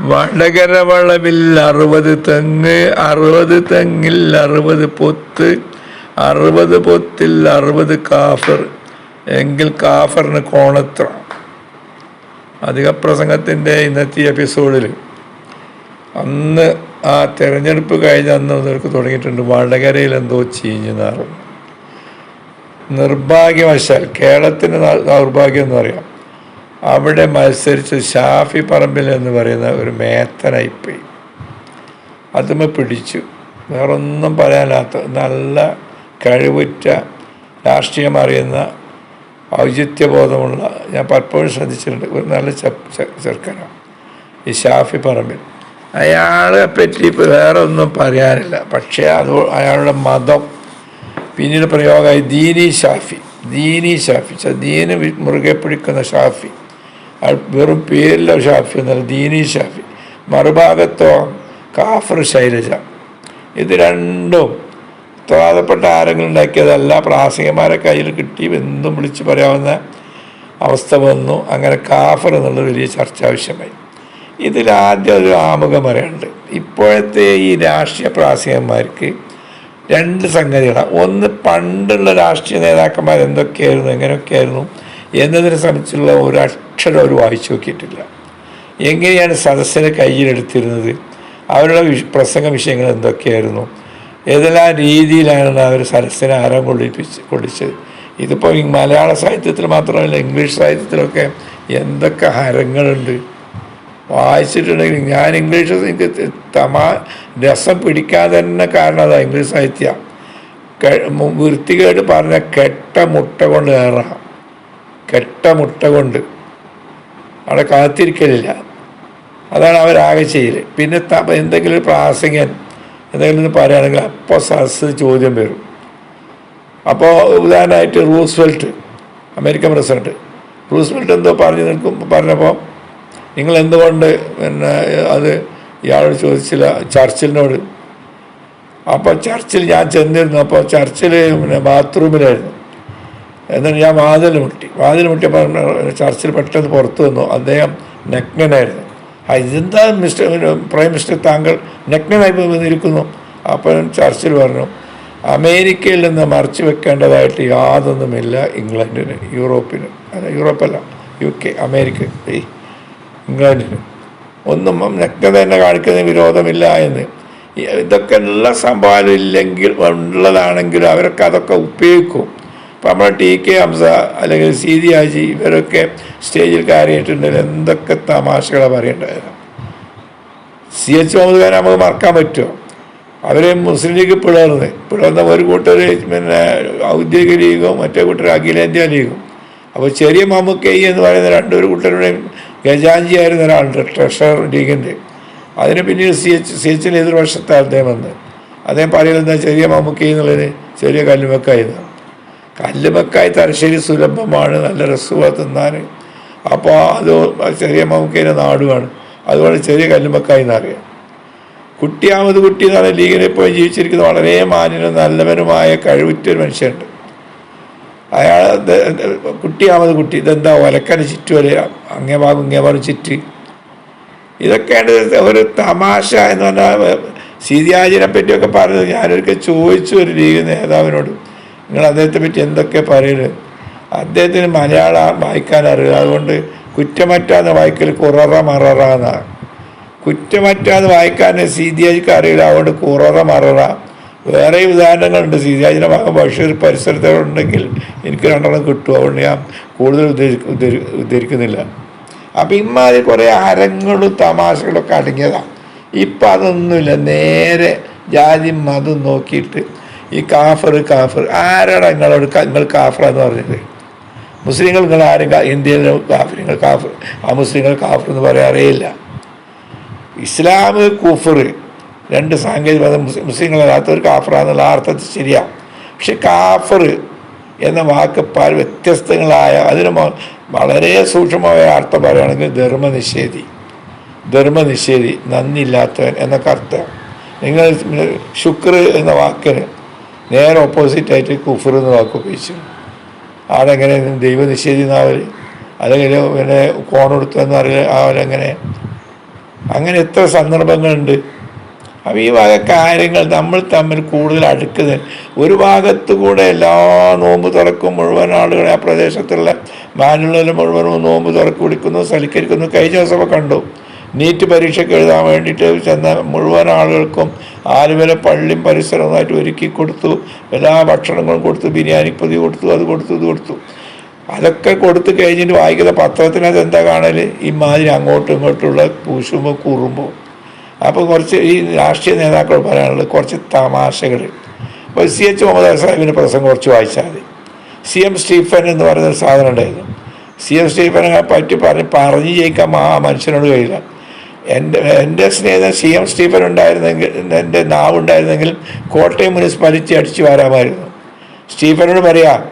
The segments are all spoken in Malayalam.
വടകര വളവിൽ അറുപത് തെങ്ങ് അറുപത് തെങ്ങിൽ അറുപത് പൊത്ത് അറുപത് പൊത്തിൽ അറുപത് കാഫർ. എങ്കിൽ കാഫറിന് കോണത്ര. അധിക പ്രസംഗത്തിന്റെ ഇന്നത്തെ എപ്പിസോഡിൽ അന്ന് ആ തെരഞ്ഞെടുപ്പ് കഴിഞ്ഞ അന്ന് മുതൽക്ക് തുടങ്ങിയിട്ടുണ്ട് വടകരയിൽ എന്തോ ചീഞ്ഞു നിർഭാഗ്യവശാൽ കേരളത്തിന്റെ ദൗർഭാഗ്യം എന്ന് പറയാം. അവിടെ മത്സരിച്ച് ഷാഫി പറമ്പിൽ എന്ന് പറയുന്ന ഒരു മേത്തനായിപ്പോയി അതുമേ പിടിച്ചു. വേറൊന്നും പറയാനാത്ത നല്ല കഴിവുറ്റ രാഷ്ട്രീയം അറിയുന്ന ഔചിത്യബോധമുള്ള ഞാൻ പലപ്പോഴും ശ്രദ്ധിച്ചിട്ടുണ്ട്. ഒരു നല്ല ചെറുക്കനാണ് ഈ ഷാഫി പറമ്പിൽ. അയാളെ പറ്റി വേറെ ഒന്നും പറയാനില്ല. പക്ഷേ അത് അയാളുടെ മതം പിന്നീട് പ്രയോഗമായി ദീനി ഷാഫി ദീനി ഷാഫി ദീന് മുറുകെ പിടിക്കുന്ന ഷാഫി വെറും പേരില്ല ഷാഫി എന്നല്ല ദീനി ഷാഫി. മറുഭാഗത്തോ കാഫർ ശൈലജ. ഇത് രണ്ടും ഉത്തരവാദപ്പെട്ട ആരെങ്കിലും ഉണ്ടാക്കിയതല്ല. പ്രാസികന്മാരെ കയ്യിൽ കിട്ടി എന്തും വിളിച്ച് പറയാവുന്ന അവസ്ഥ വന്നു. അങ്ങനെ കാഫർ എന്നുള്ളത് വലിയ ചർച്ച ആവശ്യമായി. ഇതിൽ ആദ്യം ഒരു ആമുഖം പറയുന്നുണ്ട് ഇപ്പോഴത്തെ ഈ രാഷ്ട്രീയ പ്രാസികന്മാർക്ക് രണ്ട് സംഗതികളാണ്. ഒന്ന് പണ്ടുള്ള രാഷ്ട്രീയ നേതാക്കന്മാർ എന്തൊക്കെയായിരുന്നു എങ്ങനെയൊക്കെയായിരുന്നു എന്നതിനെ സംബന്ധിച്ചുള്ള ഒരു അക്ഷരം അവർ വായിച്ചു നോക്കിയിട്ടില്ല. എങ്ങനെയാണ് സദസ്സിനെ കയ്യിലെടുത്തിരുന്നത്? അവരുടെ പ്രസംഗ വിഷയങ്ങൾ എന്തൊക്കെയായിരുന്നു? ഏതെല്ലാം രീതിയിലാണ് അവർ സദസ്സിനെ ആരം കൊള്ളിപ്പിച്ച് കൊള്ളിച്ചത്? ഇതിപ്പോൾ മലയാള സാഹിത്യത്തിൽ മാത്രമല്ല ഇംഗ്ലീഷ് സാഹിത്യത്തിലൊക്കെ എന്തൊക്കെ ഹരങ്ങളുണ്ട്. വായിച്ചിട്ടുണ്ടെങ്കിൽ ഞാൻ ഇംഗ്ലീഷ് തമാ രസം പിടിക്കാതെ തന്നെ കാരണം അതാണ് ഇംഗ്ലീഷ് സാഹിത്യം. വൃത്തികേട് പറഞ്ഞ കെട്ട മുട്ട കൊണ്ട് കയറാം കെട്ട മുട്ട കൊണ്ട്. അവിടെ കാത്തിരിക്കലില്ല. അതാണ് അവരാകെ ചെയ്യൽ പിന്നെ എന്തെങ്കിലും പ്രാസംഗൻ എന്തെങ്കിലും പറയുകയാണെങ്കിൽ അപ്പോൾ സദസ് ചോദ്യം വരും. അപ്പോൾ ഉദാഹരണമായിട്ട് റൂസ്വെൽറ്റ് അമേരിക്കൻ പ്രസിഡന്റ്. റൂസ്വെൽറ്റ് എന്തോ പറഞ്ഞു നിൽക്കും പറഞ്ഞപ്പോൾ നിങ്ങൾ എന്തുകൊണ്ട് പിന്നെ അത് ഇയാളോട് ചോദിച്ചില്ല ചർച്ചിലിനോട്? അപ്പോൾ ചർച്ചിൽ ഞാൻ ചെന്നിരുന്നു. അപ്പോൾ ചർച്ചിൽ പിന്നെ ബാത്റൂമിലായിരുന്നു. എന്നിട്ട് ഞാൻ വാതിൽ മുട്ടി. വാതിൽ മുട്ടിയപ്പോൾ ചർച്ചിൽ പെട്ടെന്ന് പുറത്തു വന്നു. അദ്ദേഹം നഗ്നനായിരുന്നു. ഇതെന്താ മിസ്റ്റർ പ്രൈം മിനിസ്റ്റർ താങ്കൾ നഗ്നനായി വന്നിരിക്കുന്നു? അപ്പോൾ ചർച്ചിൽ പറഞ്ഞു അമേരിക്കയിൽ നിന്ന് മറച്ചു വെക്കേണ്ടതായിട്ട് യാതൊന്നുമില്ല ഇംഗ്ലണ്ടിന് യൂറോപ്പിന്. അല്ല യൂറോപ്പല്ല യു കെ അമേരിക്ക ഇംഗ്ലണ്ടിന്. ഒന്നും നഗ്നത തന്നെ കാണിക്കുന്ന വിരോധമില്ല എന്ന്. ഇതൊക്കെ ഉള്ള സംഭവം ഇല്ലെങ്കിൽ ഉള്ളതാണെങ്കിലും അവരൊക്കെ അതൊക്കെ ഉപയോഗിക്കും. ഇപ്പം നമ്മൾ ടി കെ ഹംസ അല്ലെങ്കിൽ സി ദി ഹാജി ഇവരൊക്കെ സ്റ്റേജിൽ കയറിയിട്ടുണ്ടെങ്കിൽ എന്തൊക്കെ തമാശകളാണ് പറയേണ്ടത്. സി എച്ച് മുഹമ്മദ് ഖാൻ നമുക്ക് മറക്കാൻ പറ്റുമോ? അവരെ മുസ്ലിം ലീഗ് പിളർന്ന്. പിളർന്ന ഒരു കൂട്ടർ പിന്നെ ഔദ്യോഗിക ലീഗും മറ്റേ കൂട്ടർ അഖിലേന്ത്യാ ലീഗും. അപ്പോൾ ചെറിയ മമ്മൂക്കൈ എന്ന് പറയുന്ന രണ്ടൊരു കൂട്ടരുടെയും ഗജാഞ്ചി ആയിരുന്ന ഒരാളുണ്ട് ട്രഷറർ ലീഗിന്റെ അതിന് പിന്നീട് സി എച്ച് സി എച്ചിന് എതിർവശത്തെ അദ്ദേഹം വന്ന് അദ്ദേഹം പറയുന്നത് ചെറിയ മമ്മൂക്കൈ എന്നുള്ളത് ചെറിയ കല്ലുമൊക്കെ എന്നാണ് കല്ലുമക്കായി തലശ്ശേരി സുലഭമാണ് നല്ല രസമാണ് തിന്നാൻ അപ്പോൾ അത് ചെറിയ മമ്മൂക്കൈന്റെ നാടുമാണ് അതുകൊണ്ട് ചെറിയ കല്ലുമക്കായി എന്നറിയാം. കുട്ടിയാമത് കുട്ടി എന്ന് പറയുന്ന ലീഗിനെ പോയി ജീവിച്ചിരിക്കുന്ന വളരെ മാന്യനും നല്ലവനുമായ കഴിവുറ്റൊരു മനുഷ്യനുണ്ട്. അയാൾ കുട്ടിയാമത് കുട്ടി ഇതെന്താ ഒലക്കന ചുറ്റുവരെ അങ്ങേ ഭാഗം ഇങ്ങേ ഭാഗം ചുറ്റ്. ഇതൊക്കെയാണ് ഒരു തമാശ എന്ന് പറഞ്ഞാൽ സീതിയാജിനെ പറ്റിയൊക്കെ പറഞ്ഞത്. ഞാനൊരിക്കൽ ചോദിച്ചു ഒരു ലീഗ് നേതാവിനോട് നിങ്ങൾ അദ്ദേഹത്തെ പറ്റി എന്തൊക്കെ പറയരുത് അദ്ദേഹത്തിന് മലയാളം വായിക്കാൻ അറിയില്ല. അതുകൊണ്ട് കുറ്റമറ്റാന്ന് വായിക്കൽ കുററ മററ എന്നാണ് കുറ്റമറ്റാന്ന് വായിക്കാൻ സീതിയാജിക്ക് അറിയില്ല. അതുകൊണ്ട് കുററ മററ വേറെ ഉദാഹരണങ്ങളുണ്ട്. സീതിയാജിന്റെ ഭാഗം ബഷീർ പരിസരത്തുണ്ടെങ്കിൽ എനിക്ക് രണ്ടെണ്ണം കിട്ടും. അതുകൊണ്ട് ഞാൻ കൂടുതൽ ഉദ്ധരി ഉദ്ധരിക്കുന്നില്ല. അപ്പം ഇമ്മാതിരി കുറേ അരങ്ങളും തമാശകളൊക്കെ അടങ്ങിയതാണ് ഇപ്പം അതൊന്നുമില്ല. നേരെ ജാതി മതം നോക്കിയിട്ട് ഈ കാഫർ കാഫർ. ആരാണ് നിങ്ങളോട് നിങ്ങൾ കാഫർ എന്ന് പറഞ്ഞത് മുസ്ലിങ്ങൾ നിങ്ങൾ ആരും ഇന്ത്യയിൽ കാഫർ നിങ്ങൾ കാഫർ. ആ മുസ്ലിങ്ങൾ കാഫർ എന്ന് പറയാറേയില്ല ഇസ്ലാം കൂഫർ രണ്ട് സാങ്കേതിക പദം മുസ്ലിങ്ങളല്ലാത്തവർ കാഫറാന്നുള്ള ആ അർത്ഥത്തിൽ ശരിയാണ് പക്ഷെ കാഫർ എന്ന വാക്ക് പല വ്യത്യസ്തങ്ങളായ അതിന് വളരെ സൂക്ഷ്മമായ അർത്ഥം പറയുകയാണെങ്കിൽ ധർമ്മനിഷേധി. ധർമ്മനിഷേധി നന്ദിയില്ലാത്തവൻ എന്നൊക്കെ അർത്ഥം. നിങ്ങൾ ശുക്ർ എന്ന വാക്കിന് നേരെ ഓപ്പോസിറ്റായിട്ട് കുഫർ എന്ന വാക്ക് ഉപയോഗിച്ചു. എന്നാവൽ അല്ലെങ്കിൽ പിന്നെ കോൺ കൊടുത്തെന്ന് അറിയില്ല അവരെങ്ങനെ അങ്ങനെ. എത്ര സന്ദർഭങ്ങളുണ്ട്. അപ്പം ഈ വക കാര്യങ്ങൾ നമ്മൾ തമ്മിൽ കൂടുതൽ അടുക്കുന്നത് ഒരു ഭാഗത്ത് കൂടെ എല്ലാ നോമ്പ് തുറക്കും മുഴുവൻ ആളുകളെ ആ പ്രദേശത്തുള്ള മാനുള്ളവർ മുഴുവനും നോമ്പ് തുറക്ക് കുടിക്കുന്നു സൽക്കരിക്കുന്നു. കഴിഞ്ഞ ദിവസമൊക്കെ കണ്ടു. നീറ്റ് പരീക്ഷയ്ക്ക് എഴുതാൻ വേണ്ടിയിട്ട് ചെന്ന മുഴുവൻ ആളുകൾക്കും ആലുവല പള്ളിയും പരിസരവുമായിട്ട് ഒരുക്കി കൊടുത്തു. എല്ലാ ഭക്ഷണങ്ങളും കൊടുത്തു ബിരിയാണി പൊതി കൊടുത്തു അത് കൊടുത്തു ഇത് കൊടുത്തു. അതൊക്കെ കൊടുത്തു കഴിഞ്ഞിട്ട് വായിക്കുന്ന പത്രത്തിനകത്ത് എന്താ കാണൽ ഇമാതിരി അങ്ങോട്ടും ഇങ്ങോട്ടുള്ള പൂശുമ്പോൾ കൂറുമ്പോൾ അപ്പോൾ കുറച്ച് ഈ രാഷ്ട്രീയ നേതാക്കൾ പറയാനുള്ളത് കുറച്ച് തമാശകൾ അപ്പോൾ സി എച്ച് മുഹമ്മദ് സാഹിബിന്റെ പ്രസംഗം കുറച്ച് വായിച്ചാൽ മതി. സി എം സ്റ്റീഫൻ എന്ന് പറയുന്ന ഒരു സാധനം ഉണ്ടായിരുന്നു. സി എം സ്റ്റീഫനെ പറ്റി പറഞ്ഞ് പറഞ്ഞ് ജയിക്കാൻ ആ മനുഷ്യനോട് കഴിയില്ല. എന്റെ എന്റെ സ്നേഹിതൻ സി എം സ്റ്റീഫൻ ഉണ്ടായിരുന്നെങ്കിൽ എന്റെ നാവ് ഉണ്ടായിരുന്നെങ്കിൽ കോട്ടയം മുനിസിപ്പാലിറ്റി അടിച്ചു വരാമായിരുന്നു. സ്റ്റീഫനോട് പറയാം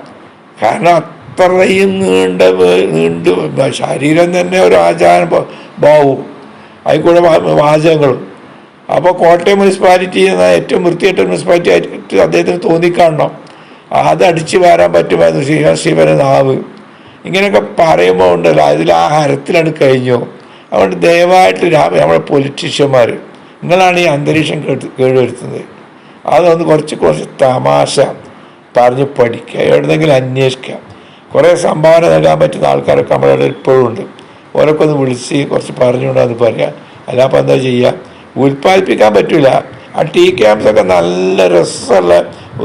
കാരണം അത്രയും നീണ്ട നീണ്ട് ശരീരം തന്നെ ഒരു ആചാരം ബാവും അതിൽക്കൂടെ വാ- വാചകങ്ങളും. അപ്പോൾ കോട്ടയം മുനിസിപ്പാലിറ്റി എന്ന ഏറ്റവും വൃത്തിയായിട്ട് മുനിസിപ്പാലിറ്റി ആയിട്ട് അദ്ദേഹത്തിന് തോന്നിക്കാണണം. അത് അടിച്ചു വരാൻ പറ്റുമായിരുന്നു ശ്രീ ശിവന് നാവ്. ഇങ്ങനെയൊക്കെ പറയുമ്പോൾ ഉണ്ടല്ലോ അതിൽ ആ ഹരത്തിലാണ് കഴിഞ്ഞു. അതുകൊണ്ട് ദയവായിട്ട് നമ്മുടെ പൊളിറ്റീഷ്യന്മാർ നിങ്ങളാണ് ഈ അന്തരീക്ഷം കേട്ട് കേടുവരുത്തുന്നത്. അതൊന്ന് കുറച്ച് കുറച്ച് തമാശ പറഞ്ഞ് പഠിക്കുക എവിടെന്നെങ്കിലും അന്വേഷിക്കുക. കുറേ സംഭാവന നൽകാൻ പറ്റുന്ന ആൾക്കാരൊക്കെ നമ്മുടെ ഇപ്പോഴും ഉണ്ട്. ഓരൊക്കെ ഒന്ന് വിളിച്ച് കുറച്ച് പറഞ്ഞുകൊണ്ട് അത് പറയാം. അല്ലാപ്പം എന്താ ചെയ്യുക ഉൽപ്പാദിപ്പിക്കാൻ പറ്റില്ല ആ ടീ ക്യാമ്പ്സ് ഒക്കെ നല്ല രസമുള്ള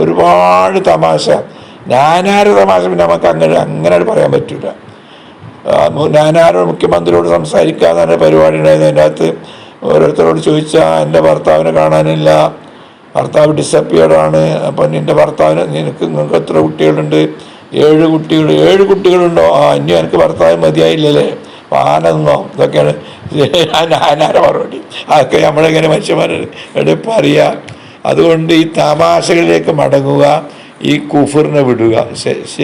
ഒരുപാട് തമാശ. നാനാര തമാശ പിന്നെ നമുക്ക് അങ്ങനെ അങ്ങനെ പറയാൻ പറ്റില്ല ഞാനാരോട് മുഖ്യമന്ത്രിയോട് സംസാരിക്കുക തന്നെ പരിപാടി ഉണ്ടായിരുന്നു. അതിന്റെ അകത്ത് ഓരോരുത്തരോട് ചോദിച്ചാൽ എന്റെ ഭർത്താവിനെ കാണാനില്ല. ഭർത്താവ് ഡിസപ്പിയർഡാണ് അപ്പം നിന്റെ ഭർത്താവിന് നിനക്ക് നിങ്ങൾക്ക് എത്ര കുട്ടികളുണ്ട്? ഏഴ് കുട്ടികൾ ഏഴ് കുട്ടികളുണ്ടോ? ആ ഇനി എനിക്ക് ഭർത്താവ് മതിയായില്ലല്ലേ? ആനന്ദോ ഇതൊക്കെയാണ്. ഞാനാരെ മറുപടി? അതൊക്കെ നമ്മളിങ്ങനെ മനുഷ്യന്മാർ എടുപ്പം അറിയുക അതുകൊണ്ട് ഈ തമാശകളിലേക്ക് മടങ്ങുക ഈ കുഫറിനെ വിടുക.